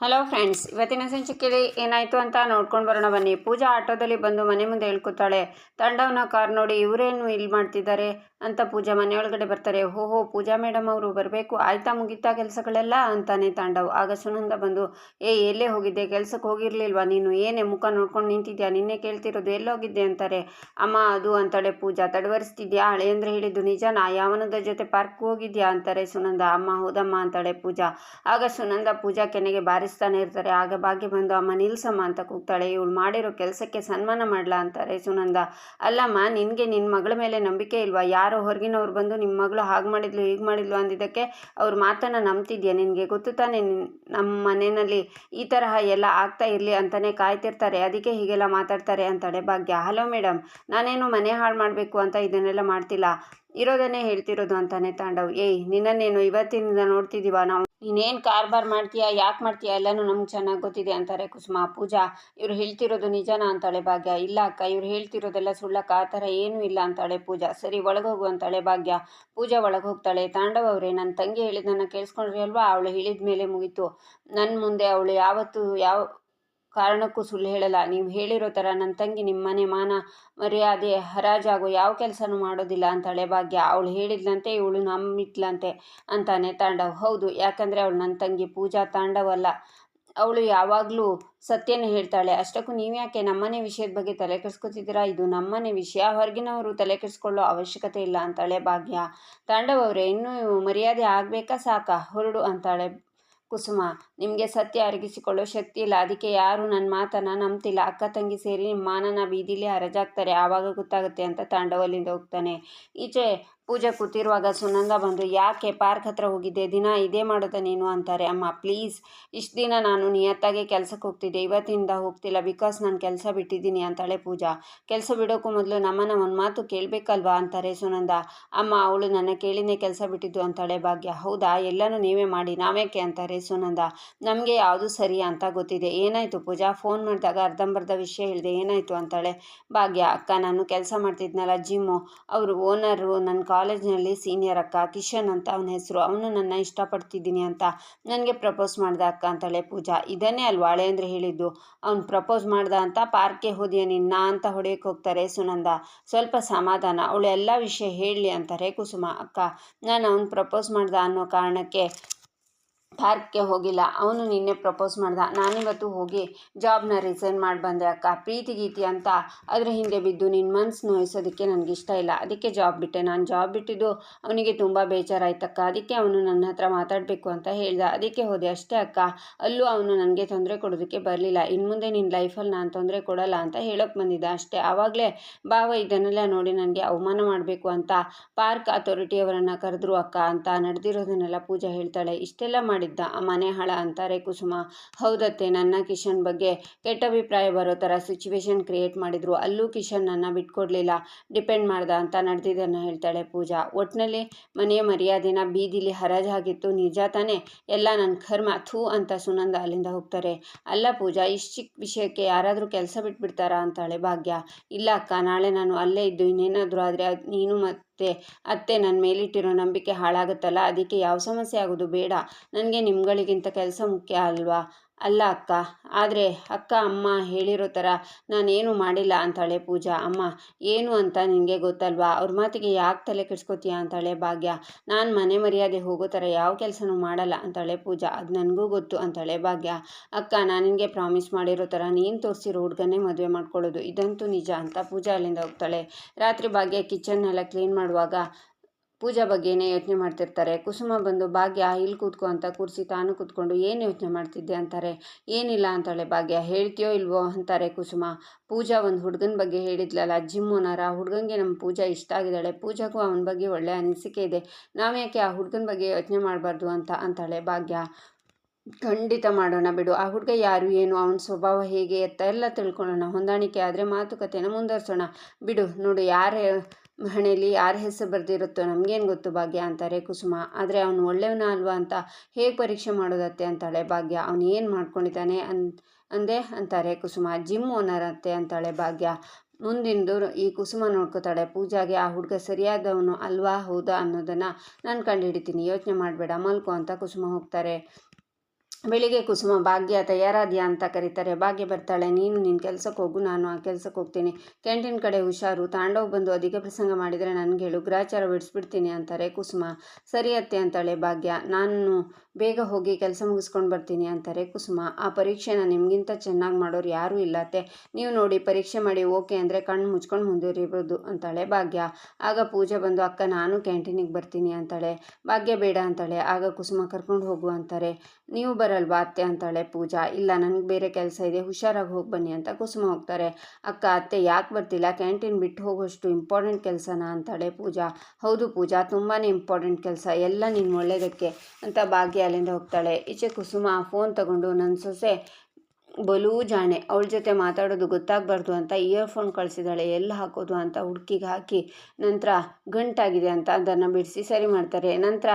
Hello friends ಇವತ್ತಿನ ಸಂಚಿಕೆಯಲ್ಲಿ ಏನಾಯಿತು ಅಂತ ನೋಡ್ಕೊಂಡು ಬರೋಣ ಬನ್ನಿ. ಪೂಜಾ ಆಟೋದಲ್ಲಿ ಬಂದು ಮನೆ ಮುಂದೆ ಹೇಳ್ಕೊತಾಳೆ ತಂಡವನ್ನ ಕಾರ್ ನೋಡಿ ಇವರೇನು ಇಲ್ಲಿ ಮಾಡ್ತಿದ್ದಾರೆ? ಅಂತ ಪೂಜಾ ಮನೆಯೊಳಗಡೆ ಬರ್ತಾರೆ. ಹೋ ಪೂಜಾ ಮೇಡಮ್ ಅವರು ಬರಬೇಕು, ಆಯ್ತಾ ಮುಗಿತಾ ಕೆಲಸಗಳೆಲ್ಲ? ಅಂತಾನೆ ತಾಂಡವ್. ಆಗ ಸುನಂದ ಬಂದು, ಏ, ಎಲ್ಲೇ ಹೋಗಿದ್ದೆ? ಕೆಲಸಕ್ಕೆ ಹೋಗಿರ್ಲಿಲ್ವಾ ನೀನು? ಏನೇ ಮುಖ ನೋಡ್ಕೊಂಡು ನಿಂತಿದ್ಯಾ? ನಿನ್ನೆ ಕೇಳ್ತಿರೋದು ಎಲ್ಲೋಗಿದ್ದೆ ಅಂತಾರೆ. ಅಮ್ಮ, ಅದು ಅಂತಾಳೆ ಪೂಜಾ. ತಡವರಿಸ್ತಿದ್ಯಾ? ಹಳೆಯಂದ್ರೆ ಹೇಳಿದ್ದು ನಿಜನಾ ಯಾವನದ ಜೊತೆ ಪಾರ್ಕ್ ಹೋಗಿದ್ಯಾ? ಅಂತಾರೆ ಸುನಂದ. ಅಮ್ಮ, ಹೌದಮ್ಮ, ಅಂತಾಳೆ ಪೂಜಾ. ಆಗ ಸುನಂದ ಪೂಜಾ ಕೆನೆಗೆ ಬಾರಿಸ್ತಾನೆ ಇರ್ತಾರೆ. ಆಗ ಭಾಗ್ಯ ಬಂದು, ಅಮ್ಮ, ನಿಲ್ಸಮ್ಮ ಅಂತ ಕೂಗ್ತಾಳೆ. ಇವಳು ಮಾಡಿರೋ ಕೆಲಸಕ್ಕೆ ಸನ್ಮಾನ ಮಾಡ್ಲಾ ಅಂತಾರೆ ಸುನಂದ. ಅಲ್ಲಮ್ಮ, ನಿನಗೆ ನಿನ್ನ ಮಗಳ ಮೇಲೆ ನಂಬಿಕೆ ಇಲ್ವಾ? ಯಾರೋ ಹೊರಗಿನವ್ರು ಬಂದು ನಿಮ್ಮ ಮಗಳು ಹಾಗೆ ಮಾಡಿದ್ಲು, ಹೀಗೆ ಮಾಡಿದ್ಲು ಅಂದಿದ್ದಕ್ಕೆ ಅವ್ರ ಮಾತನ್ನು ನಂಬ್ತಿದ್ಯಾ? ನಿನಗೆ ಗೊತ್ತು ತಾನೆ ನಮ್ಮ ಮನೆಯಲ್ಲಿ ಈ ತರಹ ಎಲ್ಲ ಆಗ್ತಾ ಇರಲಿ ಅಂತಲೇ ಕಾಯ್ತಿರ್ತಾರೆ. ಅದಕ್ಕೆ ಹೀಗೆಲ್ಲ ಮಾತಾಡ್ತಾರೆ ಅಂತಾಳೆ ಭಾಗ್ಯ. ಹಲೋ ಮೇಡಮ್ ನಾನೇನು ಮನೆ ಹಾಳು ಮಾಡಬೇಕು ಅಂತ ಇದನ್ನೆಲ್ಲ ಮಾಡ್ತಿಲ್ಲ. ಇರೋದನ್ನೇ ಹೇಳ್ತಿರೋದು ಅಂತಾನೆ ತಾಂಡವ್. ಏಯ್, ನಿನ್ನನ್ನೇನು ಇವತ್ತಿನಿಂದ ನೋಡ್ತಿದ್ದೀವ ನಾವು? ನೀನೇನು ಕಾರ್ಬಾರ್ ಮಾಡ್ತೀಯಾ, ಯಾಕೆ ಮಾಡ್ತೀಯಾ, ಎಲ್ಲನೂ ನಮ್ಗೆ ಚೆನ್ನಾಗಿ ಗೊತ್ತಿದೆ ಅಂತಾರೆ ಕುಸುಮ. ಪೂಜಾ, ಇವ್ರು ಹೇಳ್ತಿರೋದು ನಿಜನಾ ಅಂತಾಳೆ ಭಾಗ್ಯ. ಇಲ್ಲ ಅಕ್ಕ, ಇವ್ರು ಹೇಳ್ತಿರೋದೆಲ್ಲ ಸುಳ್ಳಕ್ಕ, ಆ ಥರ ಏನೂ ಇಲ್ಲ ಅಂತಾಳೆ ಪೂಜಾ. ಸರಿ, ಒಳಗೋಗು ಅಂತಾಳೆ ಭಾಗ್ಯ. ಪೂಜಾ ಒಳಗೆ ಹೋಗ್ತಾಳೆ ತಾಂಡವ ಅವರೇ ನನ್ನ ತಂಗಿ ಹೇಳಿದ್ದನ್ನು ಕೇಳಿಸ್ಕೊಂಡ್ರಿ ಅಲ್ವಾ? ಅವಳು ಹೇಳಿದ ಮೇಲೆ ಮುಗೀತು. ನನ್ನ ಮುಂದೆ ಅವಳು ಯಾವತ್ತೂ ಯಾವ ಕಾರಣಕ್ಕೂ ಸುಳ್ಳು ಹೇಳಲ್ಲ. ನೀವು ಹೇಳಿರೋ ಥರ ನನ್ನ ತಂಗಿ ನಿಮ್ಮನೆ ಮಾನ ಮರ್ಯಾದೆ ಹರಾಜಾಗೋ ಯಾವ ಕೆಲಸನೂ ಮಾಡೋದಿಲ್ಲ ಅಂತಾಳೆ ಭಾಗ್ಯ. ಅವಳು ಹೇಳಿದ್ಲಂತೆ ಇವಳು ನಮ್ಮಿಟ್ಲಂತೆ ಅಂತಾನೆ ತಾಂಡವ್. ಹೌದು, ಯಾಕಂದರೆ ಅವಳು ನನ್ನ ತಂಗಿ ಪೂಜಾ ತಾಂಡವ್ ಅಲ್ಲ ಅವಳು ಯಾವಾಗಲೂ ಸತ್ಯನೇ ಹೇಳ್ತಾಳೆ. ಅಷ್ಟಕ್ಕೂ ನೀವ್ಯಾಕೆ ನಮ್ಮನೆ ವಿಷಯದ ಬಗ್ಗೆ ತಲೆ ಕೆಡಿಸ್ಕೊತಿದ್ದೀರಾ? ಇದು ನಮ್ಮನೆ ವಿಷಯ. ಹೊರಗಿನವರು ತಲೆ ಕೆಡಿಸ್ಕೊಳ್ಳೋ ಅವಶ್ಯಕತೆ ಇಲ್ಲ ಅಂತಾಳೆ ಭಾಗ್ಯ. ತಾಂಡವ್ ಅವರೇ, ಇನ್ನೂ ಮರ್ಯಾದೆ ಆಗಬೇಕಾ ಸಾಕಾ? ಹೊರಡು ಅಂತಾಳೆ ಕುಸುಮ, ನಿಮಗೆ ಸತ್ಯ ಅರಗಿಸಿಕೊಳ್ಳೋ ಶಕ್ತಿ ಇಲ್ಲ. ಅದಕ್ಕೆ ಯಾರು ನನ್ನ ಮಾತನ್ನು ನಂಬ್ತಿಲ್ಲ. ಅಕ್ಕ ತಂಗಿ ಸೇರಿ ನಿಮ್ಮ ಮಾನನ ಬೀದಿಲಿ ಹರಜಾಗ್ತಾರೆ. ಆವಾಗ ಗೊತ್ತಾಗುತ್ತೆ ಅಂತ ತಾಂಡವಲ್ಲಿಂದ ಹೋಗ್ತಾನೆ. ಈಚೆ ಪೂಜೆ ಕೂತಿರುವಾಗ ಸುನಂದ ಬಂದು, ಯಾಕೆ ಪಾರ್ಕ್ ಹತ್ರ ಹೋಗಿದ್ದೆ? ದಿನ ಇದೇ ಮಾಡೋದ ನೀನು ಅಂತಾರೆ. ಅಮ್ಮ, ಪ್ಲೀಸ್, ಇಷ್ಟು ದಿನ ನಾನು ನಿಯತ್ತಾಗಿ ಕೆಲಸಕ್ಕೆ ಹೋಗ್ತಿದ್ದೆ. ಇವತ್ತಿಂದ ಹೋಗ್ತಿಲ್ಲ ಬಿಕಾಸ್ ನಾನು ಕೆಲಸ ಬಿಟ್ಟಿದ್ದೀನಿ ಅಂತಾಳೆ ಪೂಜಾ. ಕೆಲಸ ಬಿಡೋಕ್ಕೂ ಮೊದಲು ನಮ್ಮನ್ನ ಒಂದು ಮಾತು ಕೇಳಬೇಕಲ್ವಾ? ಅಂತಾರೆ ಸುನಂದ. ಅಮ್ಮ, ಅವಳು ನನ್ನ ಕೇಳಿನೇ ಕೆಲಸ ಬಿಟ್ಟಿದ್ದು ಅಂತಾಳೆ ಭಾಗ್ಯ. ಹೌದಾ? ಎಲ್ಲನೂ ನೀವೇ ಮಾಡಿ ನಾವೇಕೆ ಅಂತಾರೆ ಸುನಂದ. ನಮಗೆ ಯಾವುದು ಸರಿ ಅಂತ ಗೊತ್ತಿದೆ. ಏನಾಯಿತು ಪೂಜಾ? ಫೋನ್ ಮಾಡಿದಾಗ ಅರ್ಧಂಬರ್ಧ ವಿಷಯ ಹೇಳಿದೆ, ಏನಾಯಿತು? ಅಂತಾಳೆ ಭಾಗ್ಯ. ಅಕ್ಕ, ನಾನು ಕೆಲಸ ಮಾಡ್ತಿದ್ನಲ್ಲ, ಜಿಮ್ಮು. ಅವರು ಓನರು ನನ್ನ ಕಾಲೇಜ್ನಲ್ಲಿ ಸೀನಿಯರ್ ಅಕ್ಕ, ಕಿಶನ್ ಅಂತ ಅವನ ಹೆಸರು. ಅವನು ನನ್ನ ಇಷ್ಟಪಡ್ತಿದ್ದೀನಿ ಅಂತ ನನಗೆ ಪ್ರಪೋಸ್ ಮಾಡ್ದ ಅಕ್ಕ ಅಂತಾಳೆ ಪೂಜಾ. ಇದನ್ನೇ ಅಲ್ವಾ ಅಂದ್ರೆ ಹೇಳಿದ್ದು? ಅವ್ನು ಪ್ರಪೋಸ್ ಮಾಡ್ದ ಅಂತ ಪಾರ್ಕ್ಗೆ ಹೋದ್ಯ ನಿನ್ನ ಅಂತ ಹೊಡೆಯಕ್ಕೆ ಹೋಗ್ತಾರೆ ಸುನಂದ. ಸ್ವಲ್ಪ ಸಮಾಧಾನ. ಅವಳು ಎಲ್ಲ ವಿಷಯ ಹೇಳಲಿ ಅಂತಾರೆ ಕುಸುಮ. ಅಕ್ಕ, ನಾನು ಅವ್ನು ಪ್ರಪೋಸ್ ಮಾಡ್ದ ಅನ್ನೋ ಕಾರಣಕ್ಕೆ ಪಾರ್ಕ್ಗೆ ಹೋಗಿಲ್ಲ. ಅವನು ನಿನ್ನೆ ಪ್ರಪೋಸ್ ಮಾಡ್ದ. ನಾನಿವತ್ತು ಹೋಗಿ ಜಾಬ್ನ ರಿಸೈನ್ ಮಾಡಿ ಬಂದೆ ಅಕ್ಕ. ಪ್ರೀತಿ, ಗೀತಿ ಅಂತ ಅದರ ಹಿಂದೆ ಬಿದ್ದು ನಿನ್ನ ಮನ್ಸು ನೋಯಿಸೋದಕ್ಕೆ ನನಗೆ ಇಷ್ಟ ಇಲ್ಲ. ಅದಕ್ಕೆ ಜಾಬ್ ಬಿಟ್ಟೆ. ನಾನು ಜಾಬ್ ಬಿಟ್ಟಿದ್ದು ಅವನಿಗೆ ತುಂಬ ಬೇಜಾರಾಯ್ತಕ್ಕ. ಅದಕ್ಕೆ ಅವನು ನನ್ನ ಹತ್ರ ಮಾತಾಡಬೇಕು ಅಂತ ಹೇಳ್ದ. ಅದಕ್ಕೆ ಹೋದೆ ಅಷ್ಟೇ ಅಕ್ಕ. ಅಲ್ಲೂ ಅವನು ನನಗೆ ತೊಂದರೆ ಕೊಡೋದಕ್ಕೆ ಬರಲಿಲ್ಲ. ಇನ್ನು ಮುಂದೆ ನಿನ್ನ ಲೈಫಲ್ಲಿ ನಾನು ತೊಂದರೆ ಕೊಡಲ್ಲ ಅಂತ ಹೇಳೋಕೆ ಬಂದಿದ್ದ ಅಷ್ಟೇ. ಆವಾಗಲೇ ಬಾವ ಇದನ್ನೆಲ್ಲ ನೋಡಿ ನನಗೆ ಅವಮಾನ ಮಾಡಬೇಕು ಅಂತ ಪಾರ್ಕ್ ಅಥಾರಿಟಿಯವರನ್ನು ಕರೆದ್ರು ಅಕ್ಕ ಅಂತ. ನಡೆದಿರೋದನ್ನೆಲ್ಲ ಪೂಜಾ ಹೇಳ್ತಾಳೆ. ಇಷ್ಟೆಲ್ಲ ಮಾಡಿದ್ದ. ಮನೆ ಹಳ ಅಂತಾರೆ ಕುಸುಮ, ಹೌದತ್ತೆ, ನನ್ನ ಕಿಶನ್ ಬಗ್ಗೆ ಕೆಟ್ಟ ಅಭಿಪ್ರಾಯ ಬರೋ ಥರ ಸಿಚುವೇಶನ್ ಕ್ರಿಯೇಟ್ ಮಾಡಿದ್ರು. ಅಲ್ಲೂ ಕಿಶನ್ ನನ್ನ ಬಿಟ್ಕೊಡ್ಲಿಲ್ಲ. ಡಿಪೆಂಡ್ ಮಾಡ್ದ ಅಂತ ನಡೆದಿದ್ದನ್ನು ಹೇಳ್ತಾಳೆ ಪೂಜಾ. ಒಟ್ಟಿನಲ್ಲಿ ಮನೆಯ ಮರ್ಯಾದೆನ ಬೀದಿಲಿ ಹರಾಜು ಆಗಿತ್ತು ನಿಜ ತಾನೇ? ಎಲ್ಲ ನನ್ನ ಕರ್ಮ. ಥೂ ಅಂತ ಸುನಂದ ಅಲ್ಲಿಂದ ಹೋಗ್ತಾರೆ. ಅಲ್ಲ ಪೂಜಾ, ಇಷ್ಟು ಚಿಕ್ಕ ವಿಷಯಕ್ಕೆ ಯಾರಾದರೂ ಕೆಲಸ ಬಿಟ್ಬಿಡ್ತಾರಾ? ಅಂತಾಳೆ ಭಾಗ್ಯ. ಇಲ್ಲ ಅಕ್ಕ, ನಾಳೆ ನಾನು ಅಲ್ಲೇ ಇದ್ದು ಇನ್ನೇನಾದರೂ ಆದರೆ ನೀನು ಮತ್ತು ಅತ್ತೆ. ನನ್ನ ಮೇಲಿಟ್ಟಿರೋ ನಂಬಿಕೆ ಹಾಳಾಗುತ್ತಲ್ಲ, ಅದಕ್ಕೆ ಯಾವ ಸಮಸ್ಯೆ ಆಗೋದು ಬೇಡ. ನನಗೆ ನಿಮ್ಗಳಿಗಿಂತ ಕೆಲಸ ಮುಖ್ಯ ಅಲ್ವಾ? ಅಲ್ಲ ಅಕ್ಕ, ಆದರೆ ಅಕ್ಕ, ಅಮ್ಮ ಹೇಳಿರೋ ಥರ ನಾನೇನು ಮಾಡಿಲ್ಲ ಅಂತಾಳೆ ಪೂಜಾ. ಅಮ್ಮ, ಏನು ಅಂತ ನಿನಗೆ ಗೊತ್ತಲ್ವಾ? ಅವ್ರ ಮಾತಿಗೆ ಯಾಕೆ ತಲೆ ಕೆಡ್ಸ್ಕೊತೀಯ ಅಂತಾಳೆ ಭಾಗ್ಯ. ನಾನು ಮನೆ ಮರ್ಯಾದೆ ಹೋಗೋ ಥರ ಯಾವ ಕೆಲಸನೂ ಮಾಡಲ್ಲ ಅಂತಾಳೆ ಪೂಜಾ. ಅದು ನನಗೂ ಗೊತ್ತು ಅಂತಾಳೆ ಭಾಗ್ಯ. ಅಕ್ಕ, ನಾನು ನಿನಗೆ ಪ್ರಾಮಿಸ್ ಮಾಡಿರೋ ಥರ ನೀನು ತೋರಿಸಿರೋ ಹುಡುಗನೇ ಮದುವೆ ಮಾಡ್ಕೊಳ್ಳೋದು. ಇದಂತೂ ನಿಜ ಅಂತ ಪೂಜಾ ಅಲ್ಲಿಂದ ಹೋಗ್ತಾಳೆ ರಾತ್ರಿ ಭಾಗ್ಯ ಕಿಚನ್ನೆಲ್ಲ ಕ್ಲೀನ್ ಮಾಡುವಾಗ ಪೂಜಾ ಬಗ್ಗೆನೇ ಯೋಚನೆ ಮಾಡ್ತಿರ್ತಾರೆ, ಕುಸುಮ ಬಂದು ಭಾಗ್ಯ, ಇಲ್ಲಿ ಕೂತ್ಕೊ ಅಂತ ಕೂರಿಸಿ ತಾನು ಕೂತ್ಕೊಂಡು ಏನು ಯೋಚನೆ ಮಾಡ್ತಿದ್ದೆ ಅಂತಾರೆ, ಏನಿಲ್ಲ ಅಂತಾಳೆ ಭಾಗ್ಯ, ಹೇಳ್ತೀಯೋ ಇಲ್ವೋ ಅಂತಾರೆ ಕುಸುಮ. ಪೂಜಾ ಒಂದು ಹುಡುಗನ ಬಗ್ಗೆ ಹೇಳಿದ್ಲಲ್ಲ ಜಿಮ್ಮುನಾರ ಹುಡುಗನಿಗೆ ನಮ್ಮ ಪೂಜಾ ಇಷ್ಟ ಆಗಿದ್ದಾಳೆ, ಪೂಜಾಗೂ ಅವನ ಬಗ್ಗೆ ಒಳ್ಳೆ ಅನಿಸಿಕೆ ಇದೆ ನಾವ್ಯಾಕೆ ಆ ಹುಡುಗನ ಬಗ್ಗೆ ಯೋಚನೆ ಮಾಡಬಾರ್ದು ಅಂತ ಅಂತಾಳೆ ಭಾಗ್ಯ. ಖಂಡಿತ ಮಾಡೋಣ ಬಿಡು, ಆ ಹುಡುಗ ಯಾರು, ಏನು, ಅವನ ಸ್ವಭಾವ ಹೇಗೆ ಅಂತ ಎಲ್ಲ ತಿಳ್ಕೊಳ್ಳೋಣ, ಹೊಂದಾಣಿಕೆ ಆದರೆ ಮಾತುಕತೆನ ಮುಂದುವರ್ಸೋಣ. ಬಿಡು, ನೋಡು, ಯಾರ ಹಣೆಯಲ್ಲಿ ಯಾರ ಹೆಸರು ಬರೆದಿರುತ್ತೋ ನಮಗೇನು ಗೊತ್ತು ಭಾಗ್ಯ ಅಂತಾರೆ ಕುಸುಮ. ಆದರೆ ಅವನು ಒಳ್ಳೆಯವನ ಅಲ್ವಾ ಅಂತ ಹೇಗೆ ಪರೀಕ್ಷೆ ಮಾಡೋದತ್ತೆ ಅಂತಾಳೆ ಭಾಗ್ಯ. ಅವನು ಏನು ಮಾಡ್ಕೊಂಡಿದ್ದಾನೆ ಅನ್, ಅಂದೆ ಅಂತಾರೆ ಕುಸುಮ. ಜಿಮ್ ಓನರ್ ಅತ್ತೆ ಅಂತಾಳೆ ಭಾಗ್ಯ. ಮುಂದಿಂದು ಈ ಕುಸುಮ ನೋಡ್ಕೋತಾಳೆ. ಪೂಜಾಗೆ ಆ ಹುಡುಗ ಸರಿಯಾದವನು ಅಲ್ವಾ ಹೌದಾ ಅನ್ನೋದನ್ನು ನಾನು ಕಂಡುಹಿಡಿತೀನಿ. ಯೋಚನೆ ಮಾಡಬೇಡ. ಮಲ್ಕೋ ಅಂತ ಕುಸುಮ ಹೋಗ್ತಾರೆ. ಬೆಳಿಗ್ಗೆ ಕುಸುಮ, ಭಾಗ್ಯ ತಯಾರಾದ್ಯಾ ಅಂತ ಕರೀತಾರೆ. ಭಾಗ್ಯ ಬರ್ತಾಳೆ. ನೀನು ನಿನ್ನ ಕೆಲಸಕ್ಕೆ ಹೋಗು, ನಾನು ಆ ಕೆಲಸಕ್ಕೆ ಹೋಗ್ತೀನಿ. ಕ್ಯಾಂಟೀನ್ ಕಡೆ ಹುಷಾರು. ತಾಂಡವ್ ಬಂದು ಅಧಿಕ ಪ್ರಸಂಗ ಮಾಡಿದರೆ ನನಗೆ ಹೇಳು. ಗ್ರಾಚಾರ ಬಿಡಿಸ್ಬಿಡ್ತೀನಿ ಅಂತಾರೆ ಕುಸುಮ. ಸರಿ ಅತ್ತೆ ಅಂತಾಳೆ ಭಾಗ್ಯ. ನಾನು ಬೇಗ ಹೋಗಿ ಕೆಲಸ ಮುಗಿಸ್ಕೊಂಡು ಬರ್ತೀನಿ ಅಂತಾರೆ ಕುಸುಮ. ಆ ಪರೀಕ್ಷೆನ ನಿಮಗಿಂತ ಚೆನ್ನಾಗಿ ಮಾಡೋರು ಯಾರೂ ಇಲ್ಲ ಅತ್ತೆ. ನೀವು ನೋಡಿ, ಪರೀಕ್ಷೆ ಮಾಡಿ ಓಕೆ ಅಂದರೆ ಕಣ್ಣು ಮುಚ್ಕೊಂಡು ಮುಂದುವರಿಬೋದು ಅಂತಾಳೆ ಭಾಗ್ಯ. ಆಗ ಪೂಜೆ ಬಂದು, ಅಕ್ಕ, ನಾನು ಕ್ಯಾಂಟೀನಿಗೆ ಬರ್ತೀನಿ ಅಂತಾಳೆ. ಭಾಗ್ಯ, ಬೇಡ ಅಂತಾಳೆ. ಆಗ ಕುಸುಮ, ಕರ್ಕೊಂಡು ಹೋಗು ಅಂತಾರೆ. ನೀವು ಬರಲ್ವಾ? ಅತ್ತೆ ಅಂತಾಳೆ ಪೂಜಾ. ಇಲ್ಲ, ನನಗೆ ಬೇರೆ ಕೆಲಸ ಇದೆ. ಹುಷಾರಾಗಿ ಹೋಗಿ ಬನ್ನಿ ಅಂತ ಕುಸುಮ ಹೋಗ್ತಾರೆ. ಅಕ್ಕ, ಅತ್ತೆ ಯಾಕೆ ಬರ್ತಿಲ್ಲ? ಕ್ಯಾಂಟೀನ್ ಬಿಟ್ಟು ಹೋಗೋಷ್ಟು ಇಂಪಾರ್ಟೆಂಟ್ ಕೆಲಸನ? ಅಂತಾಳೆ ಪೂಜಾ. ಹೌದು ಪೂಜಾ ತುಂಬಾ ಇಂಪಾರ್ಟೆಂಟ್ ಕೆಲಸ. ಎಲ್ಲ ನೀನು ಒಳ್ಳೆಯದಕ್ಕೆ ಅಂತ ಭಾಗ್ಯ ಅಲ್ಲಿಂದ ಹೋಗ್ತಾಳೆ. ಈಚೆ ಕುಸುಮ ಫೋನ್ ತಗೊಂಡು ನನ್ನ ಸೊಸೆ ಬಲೂ ಜಾಣೆ ಅವಳ ಜೊತೆ ಮಾತಾಡೋದು ಗೊತ್ತಾಗಬಾರ್ದು ಅಂತ ಇಯರ್ಫೋನ್ ಕಳಿಸಿದಾಳೆ. ಎಲ್ಲಿ ಹಾಕೋದು ಅಂತ ಹುಡುಕಿಗೆ ಹಾಕಿ, ನಂತರ ಗಂಟಾಗಿದೆ ಅಂತ ಅದನ್ನು ಬಿಡಿಸಿ ಸರಿ ಮಾಡ್ತಾರೆ. ನಂತರ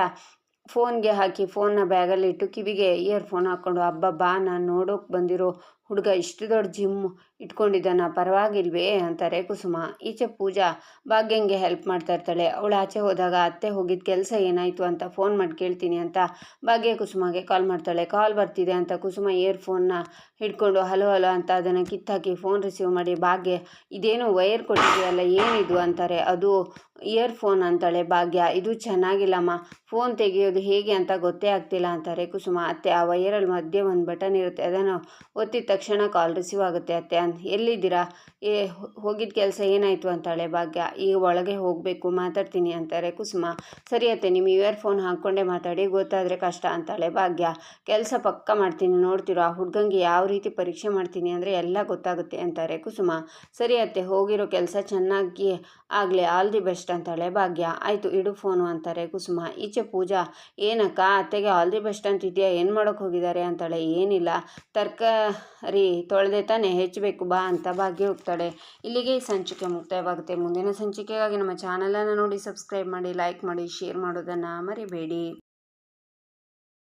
ಫೋನ್ಗೆ ಹಾಕಿ ಫೋನ್ನ ಬ್ಯಾಗಲ್ಲಿಟ್ಟು ಕಿವಿಗೆ ಇಯರ್ಫೋನ್ ಹಾಕ್ಕೊಂಡು ಅಬ್ಬಬ್ಬಾ ನಾನು ನೋಡೋಕೆ ಬಂದಿರೋ ಹುಡುಗ ಇಷ್ಟು ದೊಡ್ಡ ಜಿಮ್ ಇಟ್ಕೊಂಡಿದ್ದಾನ? ಪರವಾಗಿಲ್ವೇ? ಅಂತಾರೆ ಕುಸುಮ. ಈಚೆ ಪೂಜಾ ಭಾಗ್ಯಂಗೆ ಹೆಲ್ಪ್ ಮಾಡ್ತಾ ಇರ್ತಾಳೆ. ಅವಳು ಆಚೆ ಹೋದಾಗ ಅತ್ತೆ ಹೋಗಿದ್ದ ಕೆಲಸ ಏನಾಯಿತು ಅಂತ ಫೋನ್ ಮಾಡಿ ಕೇಳ್ತೀನಿ ಅಂತ ಭಾಗ್ಯ ಕುಸುಮಗೆ ಕಾಲ್ ಮಾಡ್ತಾಳೆ. ಕಾಲ್ ಬರ್ತಿದೆ ಅಂತ ಕುಸುಮ ಇಯರ್ಫೋನ್ನ ಹಿಡ್ಕೊಂಡು ಹಲೋ ಹಲೋ ಅಂತ ಅದನ್ನು ಕಿತ್ತಾಕಿ ಫೋನ್ ರಿಸೀವ್ ಮಾಡಿ ಭಾಗ್ಯ, ಇದೇನು ವೈರ್ ಕೊಟ್ಟಿದೆಯಲ್ಲ, ಏನಿದು? ಅಂತಾರೆ. ಅದು ಇಯರ್ಫೋನ್ ಅಂತಾಳೆ ಭಾಗ್ಯ. ಇದು ಚೆನ್ನಾಗಿಲ್ಲಮ್ಮ. ಫೋನ್ ತೆಗೆಯೋದು ಹೇಗೆ ಅಂತ ಗೊತ್ತೇ ಆಗ್ತಿಲ್ಲ ಅಂತಾರೆ ಕುಸುಮ. ಅತ್ತೆ, ಆ ವೈರಲ್ಲಿ ಮಧ್ಯೆ ಒಂದು ಬಟನ್ ಇರುತ್ತೆ. ಅದನ್ನು ಒತ್ತಿದ ತಕ್ಷಣ ಕಾಲ್ ರಿಸೀವ್ ಆಗುತ್ತೆ ಅತ್ತೆ ಅಂತ. ಎಲ್ಲಿದ್ದೀರಾ? ಏ ಹೋಗಿದ್ದ ಕೆಲಸ ಏನಾಯಿತು ಅಂತಾಳೆ ಭಾಗ್ಯ. ಈಗ ಒಳಗೆ ಹೋಗಬೇಕು, ಮಾತಾಡ್ತೀನಿ ಅಂತಾರೆ ಕುಸುಮ. ಸರಿ ಅತ್ತೆ ನಿಮ್ಮ ಇಯರ್ಫೋನ್ ಹಾಕ್ಕೊಂಡೇ ಮಾತಾಡಿ, ಗೊತ್ತಾದರೆ ಕಷ್ಟ ಅಂತಾಳೆ ಭಾಗ್ಯ. ಕೆಲಸ ಪಕ್ಕ ಮಾಡ್ತೀನಿ, ನೋಡ್ತಿರೋ? ಆ ಹುಡ್ಗಂಗೆ ಯಾವ ರೀತಿ ಪರೀಕ್ಷೆ ಮಾಡ್ತೀನಿ ಅಂದರೆ ಎಲ್ಲ ಗೊತ್ತಾಗುತ್ತೆ ಅಂತಾರೆ ಕುಸುಮ. ಸರಿ ಅತ್ತೆ, ಹೋಗಿರೋ ಕೆಲಸ ಚೆನ್ನಾಗಿ ಆಗಲಿ ಆಲ್ ದಿ ಬೆಸ್ಟ್ ಅಂತಾಳೆ ಭಾಗ್ಯ. ಆಯಿತು, ಇಡು ಫೋನು ಅಂತಾರೆ ಕುಸುಮ. ಈಚೆ ಪೂಜಾ, ಏನಕ್ಕ, ಅತ್ತೆಗೆ ಆಲ್ ದಿ ಬೆಸ್ಟ್ ಅಂತಿದ್ಯಾ? ಏನು ಮಾಡೋಕ್ಕೆ ಹೋಗಿದ್ದಾರೆ ಅಂತಾಳೆ. ಏನಿಲ್ಲ. ತರಕಾರಿ ತೊಳೆದೆ ತಾನೆ, ಹೆಚ್ಚಬೇಕು, ಬಾ ಅಂತ ಭಾಗ್ಯ ಹೋಗ್ತಾಳೆ. ಇಲ್ಲಿಗೆ ಈ ಸಂಚಿಕೆ ಮುಕ್ತಾಯವಾಗುತ್ತೆ. ಮುಂದಿನ ಸಂಚಿಕೆಗಾಗಿ ನಮ್ಮ ಚಾನಲನ್ನು ನೋಡಿ, ಸಬ್ಸ್ಕ್ರೈಬ್ ಮಾಡಿ, ಲೈಕ್ ಮಾಡಿ, ಶೇರ್ ಮಾಡೋದನ್ನು ಮರಿಬೇಡಿ.